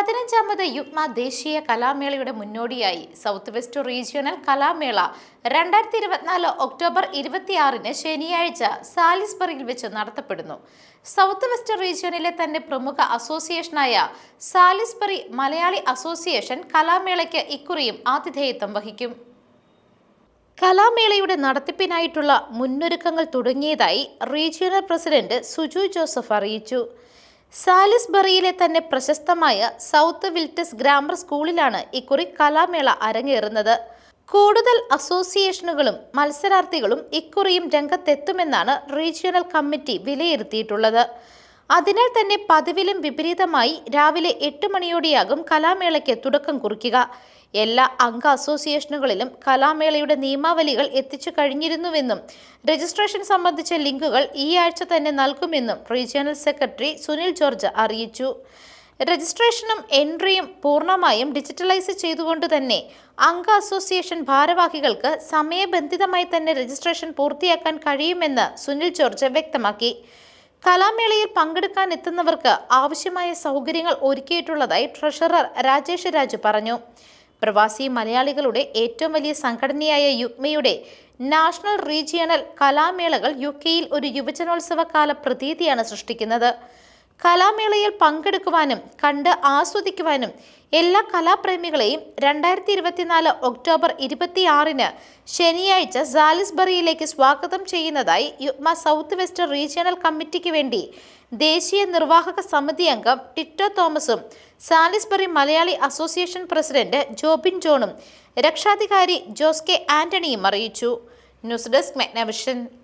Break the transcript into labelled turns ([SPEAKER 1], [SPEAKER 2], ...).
[SPEAKER 1] പതിനഞ്ചാമത് യുഗ്മ ദേശീയ കലാമേളയുടെ മുന്നോടിയായി south west regional കലാമേള രണ്ടായിരത്തി ഇരുപത്തിനാല് ഒക്ടോബർ ഇരുപത്തിയാറിന് ശനിയാഴ്ച സാലിസ്ബറിയിൽ വെച്ച് നടത്തപ്പെടുന്നു. സൗത്ത് വെസ്റ്റ് റീജിയണിലെ തന്നെ പ്രമുഖ അസോസിയേഷനായ സാലിസ്ബറി മലയാളി അസോസിയേഷൻ കലാമേളയ്ക്ക് ഇക്കുറിയും ആതിഥേയത്വം വഹിക്കും. കലാമേളയുടെ നടത്തിപ്പിനായിട്ടുള്ള മുന്നൊരുക്കങ്ങൾ തുടങ്ങിയതായി റീജിയണൽ പ്രസിഡന്റ് സുജു ജോസഫ് അറിയിച്ചു. സാലിസ്ബറിയിലെ തന്നെ പ്രശസ്തമായ സൗത്ത് വിൽറ്റസ് ഗ്രാമർ സ്കൂളിലാണ് ഇക്കുറി കലാമേള അരങ്ങേറുന്നത്. കൂടുതൽ അസോസിയേഷനുകളും മത്സരാർത്ഥികളും ഇക്കുറിയും രംഗത്തെത്തുമെന്നാണ് റീജിയണൽ കമ്മിറ്റി വിലയിരുത്തിയിട്ടുള്ളത്. അതിനാൽ തന്നെ പതിവിലും വിപരീതമായി രാവിലെ എട്ട് മണിയോടെയാകും കലാമേളയ്ക്ക് തുടക്കം കുറിക്കുക. എല്ലാ അംഗ അസോസിയേഷനുകളിലും കലാമേളയുടെ നിയമാവലികൾ എത്തിച്ചു കഴിഞ്ഞിരുന്നുവെന്നും രജിസ്ട്രേഷൻ സംബന്ധിച്ച ലിങ്കുകൾ ഈ ആഴ്ച തന്നെ നൽകുമെന്നും റീജിയണൽ സെക്രട്ടറി സുനിൽ ജോർജ് അറിയിച്ചു. രജിസ്ട്രേഷനും എൻട്രിയും പൂർണമായും ഡിജിറ്റലൈസ് ചെയ്തുകൊണ്ട് തന്നെ അംഗ അസോസിയേഷൻ ഭാരവാഹികൾക്ക് സമയബന്ധിതമായി തന്നെ രജിസ്ട്രേഷൻ പൂർത്തിയാക്കാൻ കഴിയുമെന്ന് സുനിൽ ജോർജ് വ്യക്തമാക്കി. കലാമേളയിൽ പങ്കെടുക്കാൻ എത്തുന്നവർക്ക് ആവശ്യമായ സൗകര്യങ്ങൾ ഒരുക്കിയിട്ടുള്ളതായി ട്രഷറർ രാജേഷ് രാജു പറഞ്ഞു. പ്രവാസി മലയാളികളുടെ ഏറ്റവും വലിയ സംഘടനയായ യുഗ്മയുടെ നാഷണൽ റീജിയണൽ കലാമേളകൾ യു കെയിൽ ഒരു യുവജനോത്സവ കാല പ്രതീതിയാണ് സൃഷ്ടിക്കുന്നത്. കലാമേളയിൽ പങ്കെടുക്കുവാനും കണ്ട് ആസ്വദിക്കുവാനും എല്ലാ കലാപ്രേമികളെയും രണ്ടായിരത്തി ഇരുപത്തിനാല് ഒക്ടോബർ ഇരുപത്തിയാറിന് ശനിയാഴ്ച സാലിസ്ബറിയിലേക്ക് സ്വാഗതം ചെയ്യുന്നതായി യുഗ്മ സൗത്ത് വെസ്റ്റ് റീജിയണൽ കമ്മിറ്റിക്ക് വേണ്ടി ദേശീയ നിർവാഹക സമിതി അംഗം ടിറ്റോ തോമസും Salisbury Malayali association president Jobin ജോണും രക്ഷാധികാരി ജോസ് കെ ആന്റണിയും അറിയിച്ചു. News desk മെഗ്നവിഷൻ.